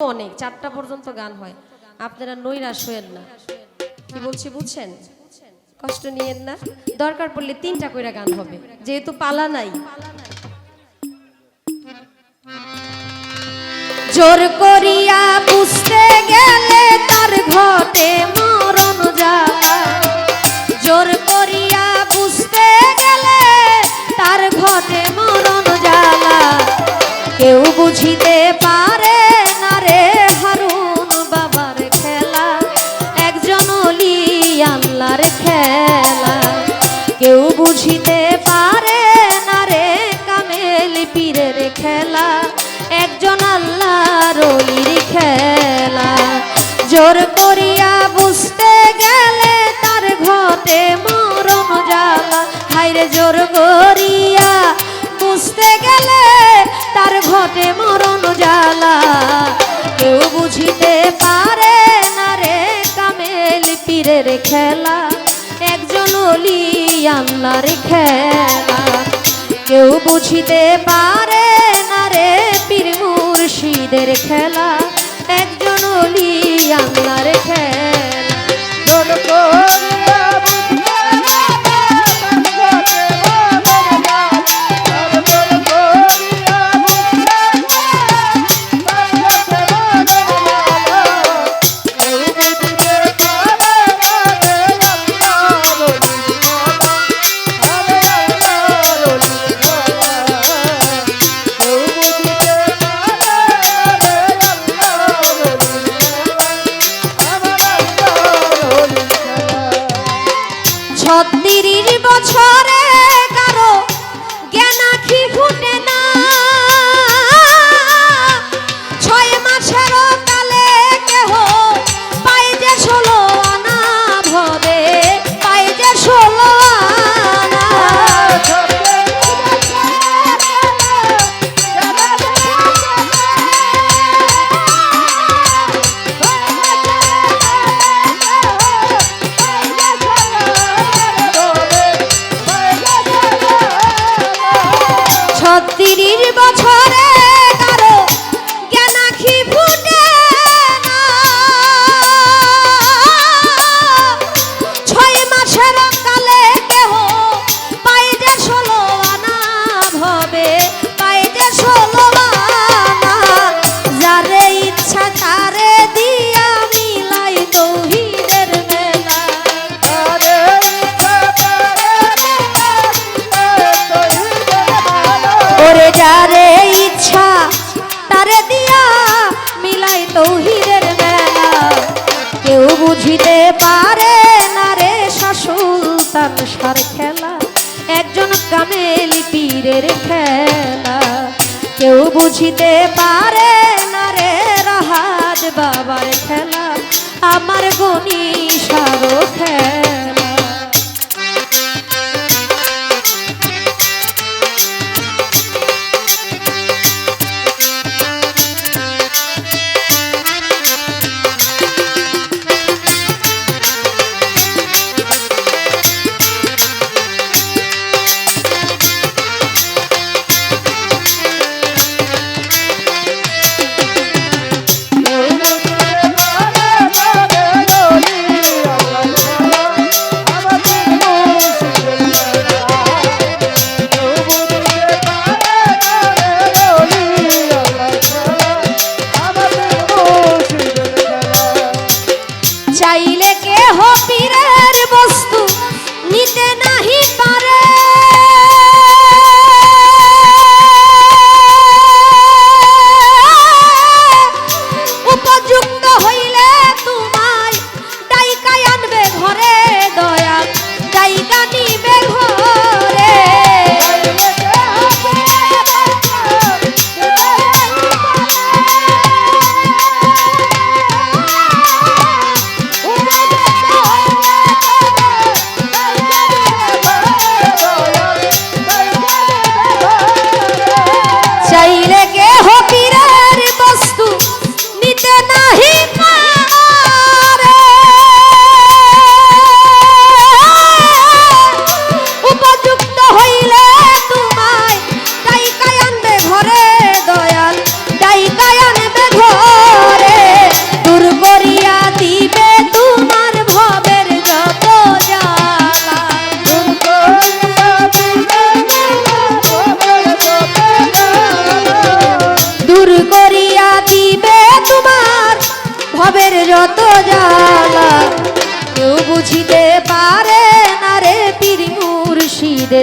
অনেক, চারটা পর্যন্ত গান হয়। আপনারা নৈরাশ হয়েন না। কি বলছি, বুঝছেন? কষ্ট নিয়েন না। দরকার পড়লে তিনটা কইরা গান হবে। যেহেতু পালা নাই। জোর করিয়া বুঝতে গেলে তার ঘটে মরণ জ্বালা জোর করিয়া বুঝতে গেলে তার ঘটে মরণ জ্বালা কেউ বুঝিতে পারে বুঝিতে পারে না রে কামেল পীরের খেলা। একজন আল্লাহর অলির খেলা। জোর করিয়া বুঝতে গেলে তার ঘটে মরণ জ্বালা। হাইরে জোর করিয়া বুঝতে গেলে তার ঘটে মরণ জ্বালা। কেউ বুঝিতে পারে না রে কামেল পীরের খেলা। অলি আল্লাহর খেলা। কেউ বুঝিতে পারে না রে পীর মুর্শিদের খেলা। একজন অলি আল্লাহর খেলা। বুঝিতে পারে না রে শাসুলতান সার খেলা। একজন কামেল পীরের খেলা। কেউ বুঝিতে পারে না রে রাহাজ বাবার খেলা। আমার গনি সারো খেলা।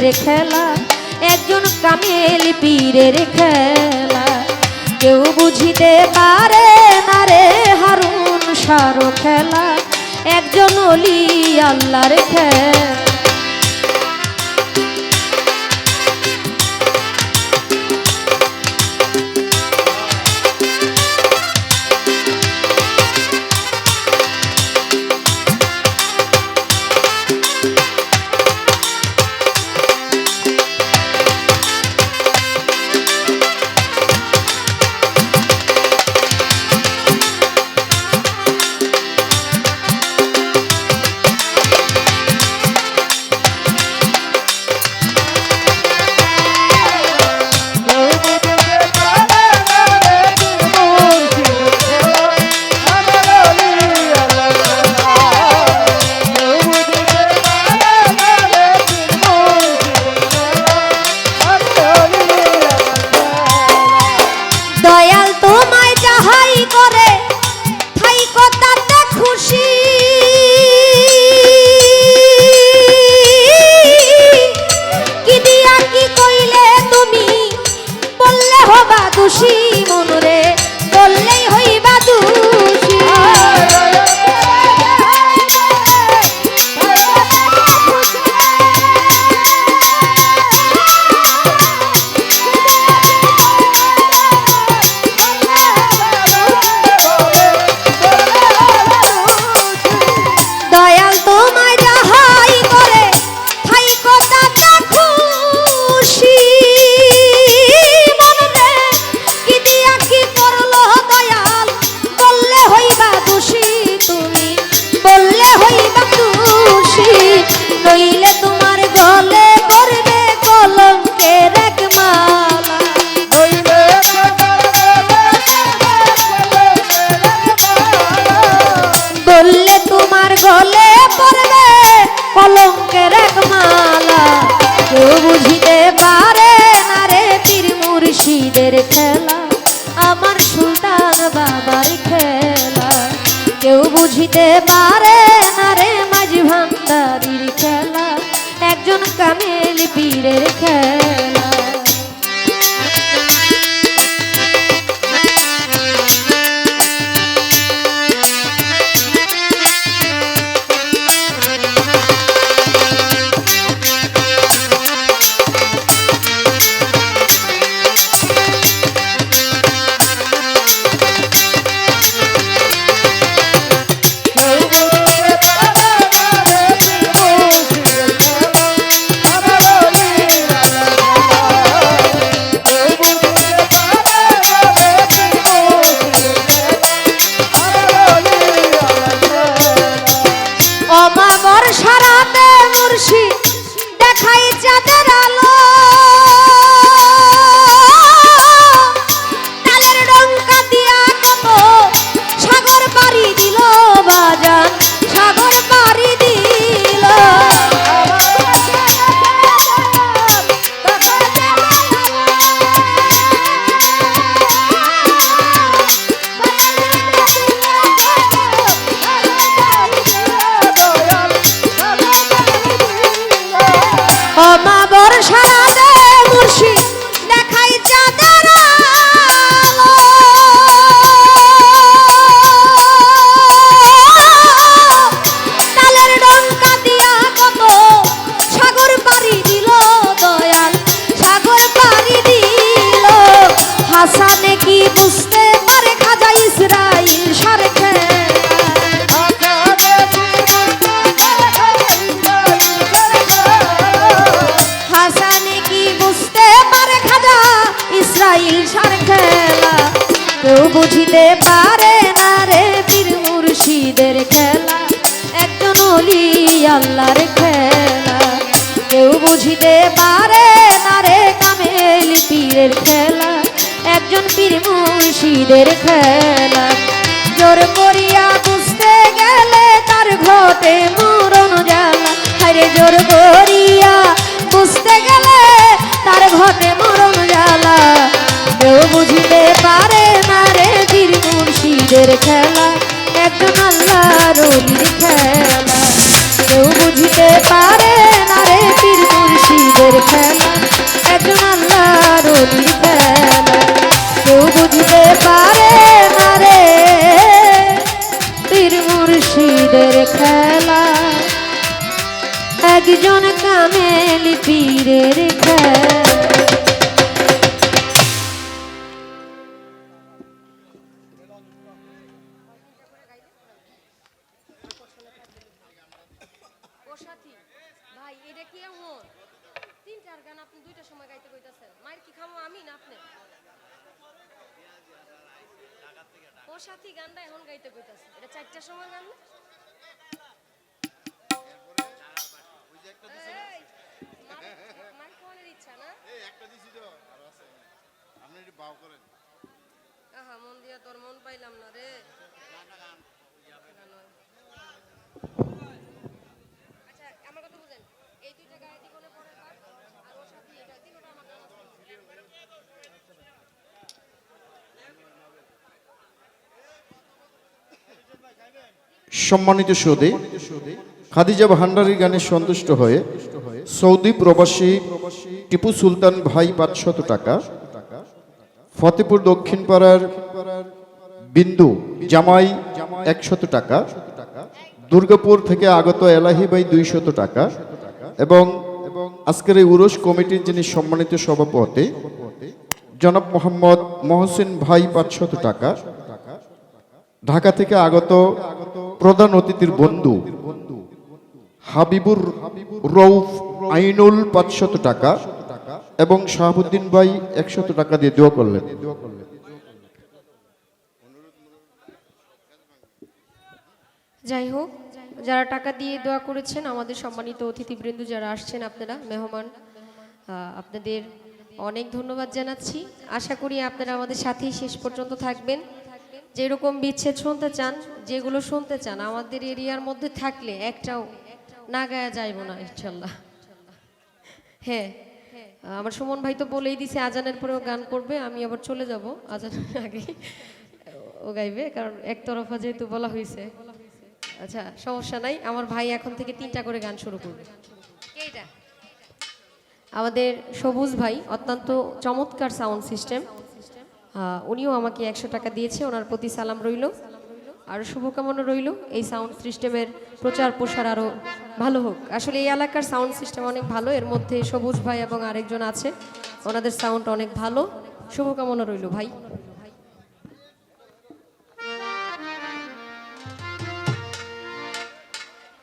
মুর্শিদের খেলা, একজন কামেল পীরের খেলা। কেউ বুঝিতে পারে না রে হারুন সারো খেলা, একজন অলি আল্লাহর খেলা। গলে পড়বে কলঙ্কের এক মালা। কেউ বুঝিতে পারে খেলা। আমার খেলা। কেউ বুঝিতে পারে মাঝি খেলা। একজন কামেল পীরের খেলা। বুঝিতে পারে না রে বীর মুর্শিদের খেলা। একজন অলি আল্লাহর খেলা। কেউ বুঝিতে পারে না রে কামেল পীরের খেলা। একজন পীর মুর্শিদের খেলা। জোর করিয়া বুঝতে গেলে তার ঘটে মরণ জ্বালা। হারে জোর করিয়া বুঝতে গেলে তার ঘটে মরণ জ্বালা। কেউ বুঝিতে পারে না রে বীর মুর্শিদের খেলা। একজন আল্লাহর খেলা কেউ বুঝতে পারে না রে পীর মুর্শিদের খেলা। সাথী ভাই এটা কি এমন? তিনটার গান আপনি দুইটার সময় গাইতে কইতাছেন। মায়ের কি খামো আমি না আপনি? ও সাথী গানটা এখন গাইতে কইতাছে এটা চারটার সময় গান না? এই, মার- মার খাওয়ানোর ইচ্ছা না? এই একটা দিছি তো। আর আছে। আপনি একটু বাও করেন। আহা মন দিয়া তোর মন পাইলাম না রে গান হয়। আচ্ছা আমার কথা বুঝেন এই দুইটা গায়ে দিবনে পরের বার আর ওর সাথে এটা তিনটা আমার গান আছে। সম্মানিত সুদে, খাদিজা ভান্ডারীর গানে সন্তুষ্ট হয়ে সৌদি প্রবাসী টিপু সুলতান ভাই পাঁচশত টাকা, ফতেপুর দক্ষিণ পাড়ার বিন্দু জামাই একশত টাকা, দুর্গাপুর থেকে আগত এলাহি ভাই দুইশত টাকা এবং আজকের এই উরস কমিটির যিনি সম্মানিত সভাপতি, জনাব মোহাম্মদ মহসিন ভাই পাঁচশত টাকা ঢাকা থেকে আগত প্রধান অতিথির বন্ধু হাবিবুর রৌফ আইনুল পাঁচশত টাকা এবং শাহাবুদ্দিন ভাই একশত টাকা দিয়ে দোয়া করলেন। যাই হোক, যারা টাকা দিয়ে দোয়া করেছেন, আমাদের সম্মানিত অতিথিবৃন্দ যারা আসছেন, আপনারা মেহমান আপনাদের অনেক ধন্যবাদ জানাচ্ছি। আশা করি আপনারা আমাদের সাথেই শেষ পর্যন্ত থাকবেন। যেরকম বিচ্ছেদ শুনতে চান যেগুলো শুনতে চান আমাদের এরিয়ার মধ্যে থাকলে একটাও না গায়া যাইব না ইনশাল্লাহ। হ্যাঁ আমার সুমন ভাই তো বলেই দিছে আজানের পরেও গান করবে আমি আবার চলে যাব আজানের আগে। ও গাইবে কারণ একতরফা যেহেতু বলা হয়েছে আচ্ছা সমস্যা নাই আমার ভাই এখন থেকে তিনটা করে গান শুরু করবে। আমাদের সবুজ ভাই অত্যন্ত চমৎকার সাউন্ড সিস্টেম উনিও আমাকে একশো টাকা দিয়েছে, ওনার প্রতি সালাম রইল। আর শুভকামনা রইল। এই সাউন্ড সিস্টেমের প্রচার প্রসার আরও ভালো হোক। আসলে এই এলাকার সাউন্ড সিস্টেম অনেক ভালো, এর মধ্যে সবুজ ভাই এবং আরেকজন আছে। ওনাদের সাউন্ড অনেক ভালো। শুভকামনা রইল ভাই।